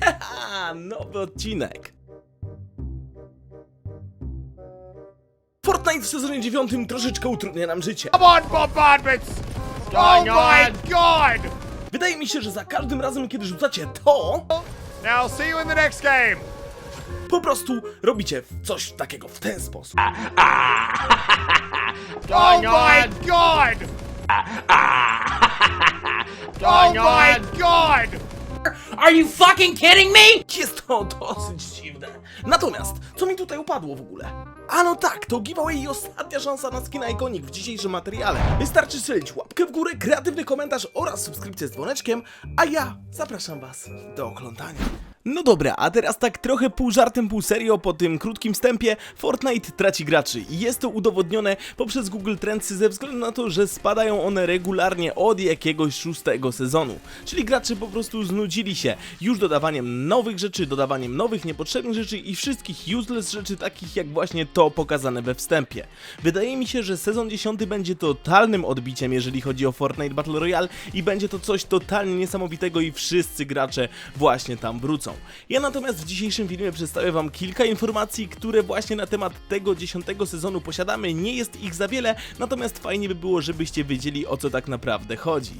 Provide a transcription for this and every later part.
Haha, nowy odcinek. Fortnite w sezonie 9 troszeczkę utrudnia nam życie. Come on, bombardments! Oh my god! Wydaje mi się, że za każdym razem, kiedy rzucacie to, Now, see you in the next game! po prostu robicie coś takiego w ten sposób. Oh my god! Oh my god! Are you fucking kidding me? Jest to dosyć dziwne. Natomiast, co mi tutaj upadło w ogóle? A no tak, to giveaway i ostatnia szansa na skina Iconic w dzisiejszym materiale. Wystarczy strzelić łapkę w górę, kreatywny komentarz oraz subskrypcję z dzwoneczkiem, a ja zapraszam was do oglądania. No dobra, a teraz tak trochę pół żartem, pół serio po tym krótkim wstępie Fortnite traci graczy i jest to udowodnione poprzez Google Trendsy ze względu na to, że spadają one regularnie od jakiegoś szóstego sezonu. Czyli gracze po prostu znudzili się już dodawaniem nowych rzeczy, dodawaniem nowych niepotrzebnych rzeczy i wszystkich useless rzeczy takich jak właśnie to pokazane we wstępie. Wydaje mi się, że sezon 10 będzie totalnym odbiciem jeżeli chodzi o Fortnite Battle Royale i będzie to coś totalnie niesamowitego i wszyscy gracze właśnie tam wrócą. Ja natomiast w dzisiejszym filmie przedstawię wam kilka informacji, które właśnie na temat tego 10 sezonu posiadamy. Nie jest ich za wiele, natomiast fajnie by było, żebyście wiedzieli o co tak naprawdę chodzi.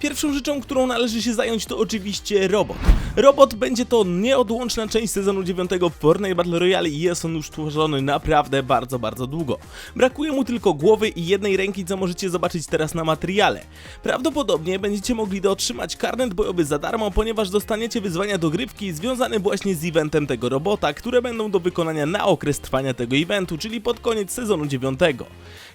Pierwszą rzeczą, którą należy się zająć to oczywiście robot. Robot będzie to nieodłączna część sezonu 9 w Fortnite Battle Royale i jest on już tworzony naprawdę bardzo, bardzo długo. Brakuje mu tylko głowy i jednej ręki, co możecie zobaczyć teraz na materiale. Prawdopodobnie będziecie mogli otrzymać karnet bojowy za darmo, ponieważ dostaniecie wyzwania dogrywki związane właśnie z eventem tego robota, które będą do wykonania na okres trwania tego eventu, czyli pod koniec sezonu 9.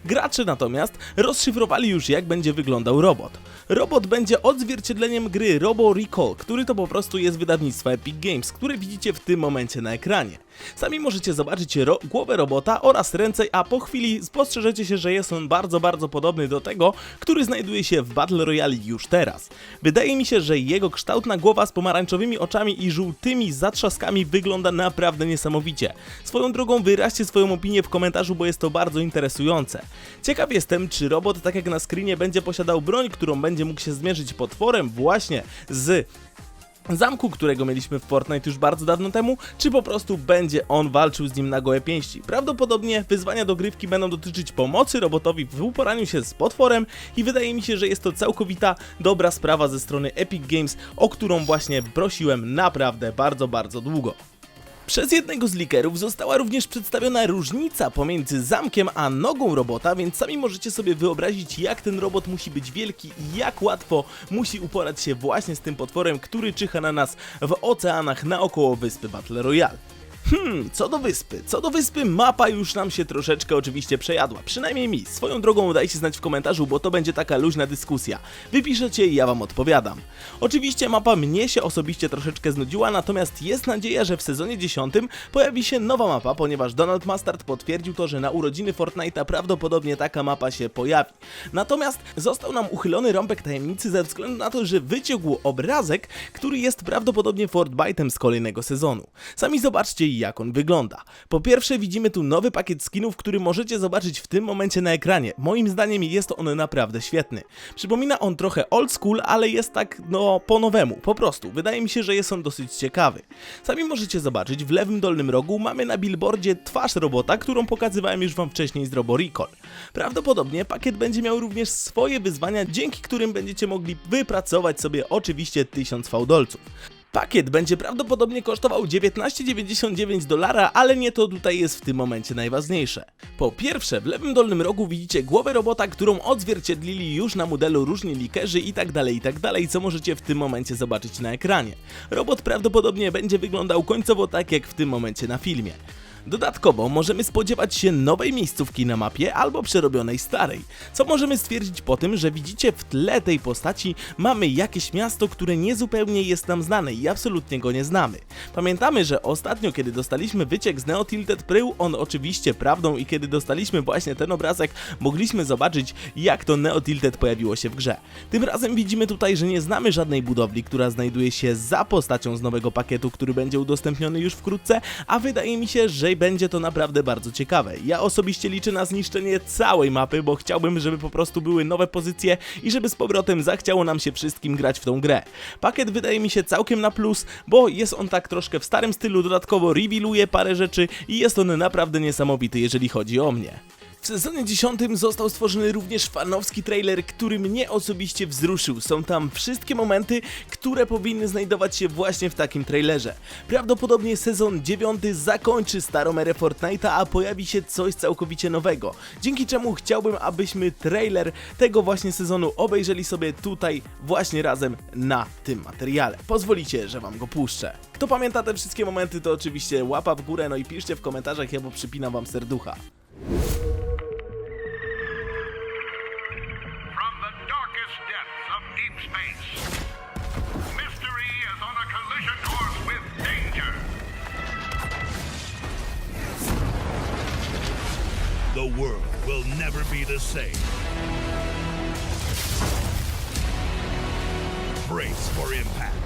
Gracze natomiast rozszyfrowali już jak będzie wyglądał robot. Robot będzie odzwierciedleniem gry Robo Recall, który to po prostu jest wydawnictwa Epic Games, które widzicie w tym momencie na ekranie. Sami możecie zobaczyć ro głowę robota oraz ręce, a po chwili spostrzeżecie się, że jest on bardzo, bardzo podobny do tego, który znajduje się w Battle Royale już teraz. Wydaje mi się, że jego kształtna głowa z pomarańczowymi oczami i żółtymi zatrzaskami wygląda naprawdę niesamowicie. Swoją drogą wyraźcie swoją opinię w komentarzu, bo jest to bardzo interesujące. Ciekaw jestem, czy robot, tak jak na screenie, będzie posiadał broń, którą będzie mógł się zmierzyć potworem właśnie z zamku, którego mieliśmy w Fortnite już bardzo dawno temu, czy po prostu będzie on walczył z nim na gołe pięści. Prawdopodobnie wyzwania dogrywki będą dotyczyć pomocy robotowi w uporaniu się z potworem i wydaje mi się, że jest to całkowita dobra sprawa ze strony Epic Games, o którą właśnie prosiłem naprawdę bardzo, bardzo długo. Przez jednego z likerów została również przedstawiona różnica pomiędzy zamkiem a nogą robota, więc sami możecie sobie wyobrazić, jak ten robot musi być wielki i jak łatwo musi uporać się właśnie z tym potworem, który czyha na nas w oceanach naokoło wyspy Battle Royale. Hmm, co do wyspy. Co do wyspy, mapa już nam się troszeczkę oczywiście przejadła. Przynajmniej mi. Swoją drogą dajcie znać w komentarzu, bo to będzie taka luźna dyskusja. Wypiszecie i ja wam odpowiadam. Oczywiście mapa mnie się osobiście troszeczkę znudziła, natomiast jest nadzieja, że w sezonie 10 pojawi się nowa mapa, ponieważ Donald Mustard potwierdził to, że na urodziny Fortnite'a prawdopodobnie taka mapa się pojawi. Natomiast został nam uchylony rąbek tajemnicy ze względu na to, że wyciągł obrazek, który jest prawdopodobnie Fortbyte'em z kolejnego sezonu. Sami zobaczcie jak on wygląda. Po pierwsze widzimy tu nowy pakiet skinów, który możecie zobaczyć w tym momencie na ekranie. Moim zdaniem jest on naprawdę świetny. Przypomina on trochę old school, ale jest tak no po nowemu, po prostu. Wydaje mi się, że jest on dosyć ciekawy. Sami możecie zobaczyć, w lewym dolnym rogu mamy na billboardzie twarz robota, którą pokazywałem już wam wcześniej z Robo Recall. Prawdopodobnie pakiet będzie miał również swoje wyzwania, dzięki którym będziecie mogli wypracować sobie oczywiście 1000 fałdolców. Pakiet będzie prawdopodobnie kosztował 19,99 dolara, ale nie to tutaj jest w tym momencie najważniejsze. Po pierwsze, w lewym dolnym rogu widzicie głowę robota, którą odzwierciedlili już na modelu różni likerzy i tak dalej, i tak co możecie w tym momencie zobaczyć na ekranie. Robot prawdopodobnie będzie wyglądał końcowo tak jak w tym momencie na filmie. Dodatkowo możemy spodziewać się nowej miejscówki na mapie albo przerobionej starej, co możemy stwierdzić po tym, że widzicie w tle tej postaci mamy jakieś miasto, które niezupełnie jest nam znane i absolutnie go nie znamy. Pamiętamy, że ostatnio kiedy dostaliśmy wyciek z Neo Tilted był on oczywiście prawdą i kiedy dostaliśmy właśnie ten obrazek mogliśmy zobaczyć jak to Neo Tilted pojawiło się w grze. Tym razem widzimy tutaj, że nie znamy żadnej budowli, która znajduje się za postacią z nowego pakietu, który będzie udostępniony już wkrótce, a wydaje mi się, że gameplay będzie to naprawdę bardzo ciekawe. Ja osobiście liczę na zniszczenie całej mapy, bo chciałbym, żeby po prostu były nowe pozycje i żeby z powrotem zachciało nam się wszystkim grać w tą grę. Pakiet wydaje mi się całkiem na plus, bo jest on tak troszkę w starym stylu, dodatkowo revealuje parę rzeczy i jest on naprawdę niesamowity, jeżeli chodzi o mnie. W sezonie 10 został stworzony również fanowski trailer, który mnie osobiście wzruszył. Są tam wszystkie momenty, które powinny znajdować się właśnie w takim trailerze. Prawdopodobnie sezon 9 zakończy starą erę Fortnite'a, a pojawi się coś całkowicie nowego. Dzięki czemu chciałbym, abyśmy trailer tego właśnie sezonu obejrzeli sobie tutaj właśnie razem na tym materiale. Pozwolicie, że wam go puszczę. Kto pamięta te wszystkie momenty, to oczywiście łapa w górę, no i piszcie w komentarzach, ja bo przypinam wam serducha. The world will never be the same. Brace for impact.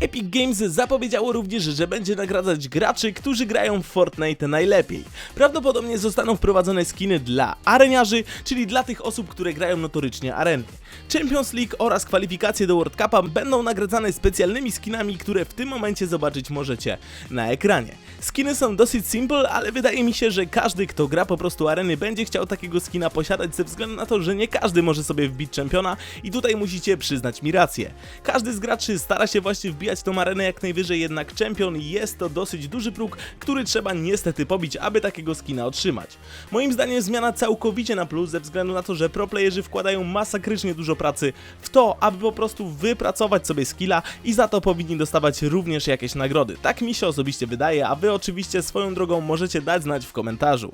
Epic Games zapowiedziało również, że będzie nagradzać graczy, którzy grają w Fortnite najlepiej. Prawdopodobnie zostaną wprowadzone skiny dla areniarzy, czyli dla tych osób, które grają notorycznie areny. Champions League oraz kwalifikacje do World Cupa będą nagradzane specjalnymi skinami, które w tym momencie zobaczyć możecie na ekranie. Skiny są dosyć simple, ale wydaje mi się, że każdy, kto gra po prostu areny, będzie chciał takiego skina posiadać ze względu na to, że nie każdy może sobie wbić czempiona i tutaj musicie przyznać mi rację. Każdy z graczy stara się właśnie wbijać tą arenę jak najwyżej, jednak czempion jest to dosyć duży próg, który trzeba niestety pobić, aby takiego skina otrzymać. Moim zdaniem zmiana całkowicie na plus, ze względu na to, że proplayerzy wkładają masakrycznie dużo pracy w to, aby po prostu wypracować sobie skilla i za to powinni dostawać również jakieś nagrody. Tak mi się osobiście wydaje, a wy oczywiście swoją drogą możecie dać znać w komentarzu.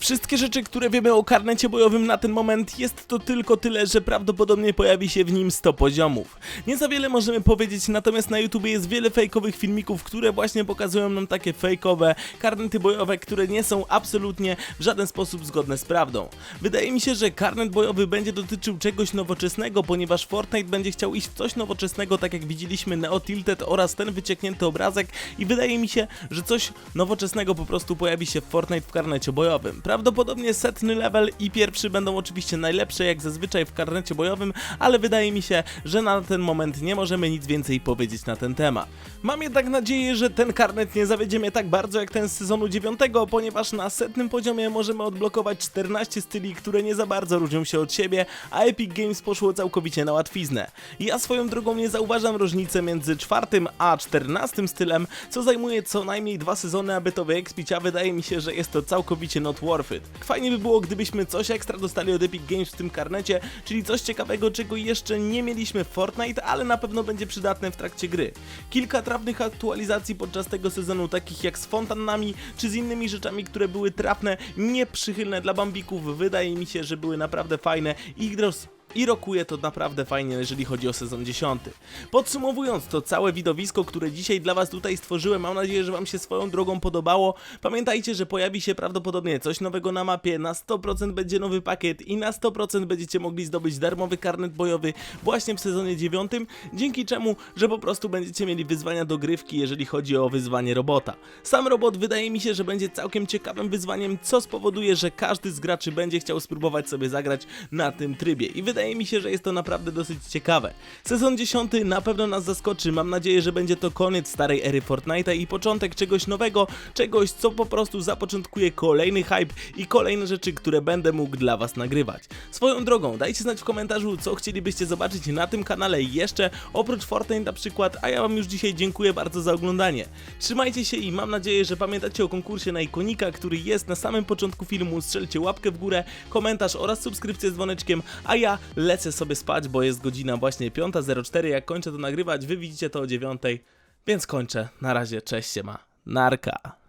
Wszystkie rzeczy, które wiemy o karnecie bojowym na ten moment jest to tylko tyle, że prawdopodobnie pojawi się w nim 100 poziomów. Nie za wiele możemy powiedzieć, natomiast na YouTube jest wiele fejkowych filmików, które właśnie pokazują nam takie fejkowe karnety bojowe, które nie są absolutnie w żaden sposób zgodne z prawdą. Wydaje mi się, że karnet bojowy będzie dotyczył czegoś nowoczesnego, ponieważ Fortnite będzie chciał iść w coś nowoczesnego, tak jak widzieliśmy Neo Tilted oraz ten wycieknięty obrazek i wydaje mi się, że coś nowoczesnego po prostu pojawi się w Fortnite w karnecie bojowym. Prawdopodobnie setny level i pierwszy będą oczywiście najlepsze jak zazwyczaj w karnecie bojowym, ale wydaje mi się, że na ten moment nie możemy nic więcej powiedzieć na ten temat. Mam jednak nadzieję, że ten karnet nie zawiedzie mnie tak bardzo jak ten z sezonu 9, ponieważ na setnym poziomie możemy odblokować 14 styli, które nie za bardzo różnią się od siebie, a Epic Games poszło całkowicie na łatwiznę. Ja swoją drogą nie zauważam różnicy między czwartym a 14 stylem, co zajmuje co najmniej dwa sezony, aby to wyekspić, a wydaje mi się, że jest to całkowicie not it. Fajnie by było, gdybyśmy coś ekstra dostali od Epic Games w tym karnecie, czyli coś ciekawego, czego jeszcze nie mieliśmy w Fortnite, ale na pewno będzie przydatne w trakcie gry. Kilka trafnych aktualizacji podczas tego sezonu, takich jak z fontannami, czy z innymi rzeczami, które były trafne, nieprzychylne dla bambików, wydaje mi się, że były naprawdę fajne i roz i rokuje to naprawdę fajnie, jeżeli chodzi o sezon 10. Podsumowując to całe widowisko, które dzisiaj dla Was tutaj stworzyłem, mam nadzieję, że Wam się swoją drogą podobało. Pamiętajcie, że pojawi się prawdopodobnie coś nowego na mapie, na 100% będzie nowy pakiet i na 100% będziecie mogli zdobyć darmowy karnet bojowy właśnie w sezonie 9, dzięki czemu, że po prostu będziecie mieli wyzwania do grywki, jeżeli chodzi o wyzwanie robota. Sam robot wydaje mi się, że będzie całkiem ciekawym wyzwaniem, co spowoduje, że każdy z graczy będzie chciał spróbować sobie zagrać na tym trybie i wydaje wydaje mi się, że jest to naprawdę dosyć ciekawe. Sezon 10 na pewno nas zaskoczy, mam nadzieję, że będzie to koniec starej ery Fortnite'a i początek czegoś nowego, czegoś co po prostu zapoczątkuje kolejny hype i kolejne rzeczy, które będę mógł dla was nagrywać. Swoją drogą, dajcie znać w komentarzu, co chcielibyście zobaczyć na tym kanale jeszcze, oprócz Fortnite na przykład, a ja wam już dzisiaj dziękuję bardzo za oglądanie. Trzymajcie się i mam nadzieję, że pamiętacie o konkursie na ikonika, który jest na samym początku filmu, strzelcie łapkę w górę, komentarz oraz subskrypcję z dzwoneczkiem, a ja lecę sobie spać, bo jest godzina właśnie 5.04, jak kończę to nagrywać, wy widzicie to o 9.00, więc kończę, na razie, cześć się ma, narka.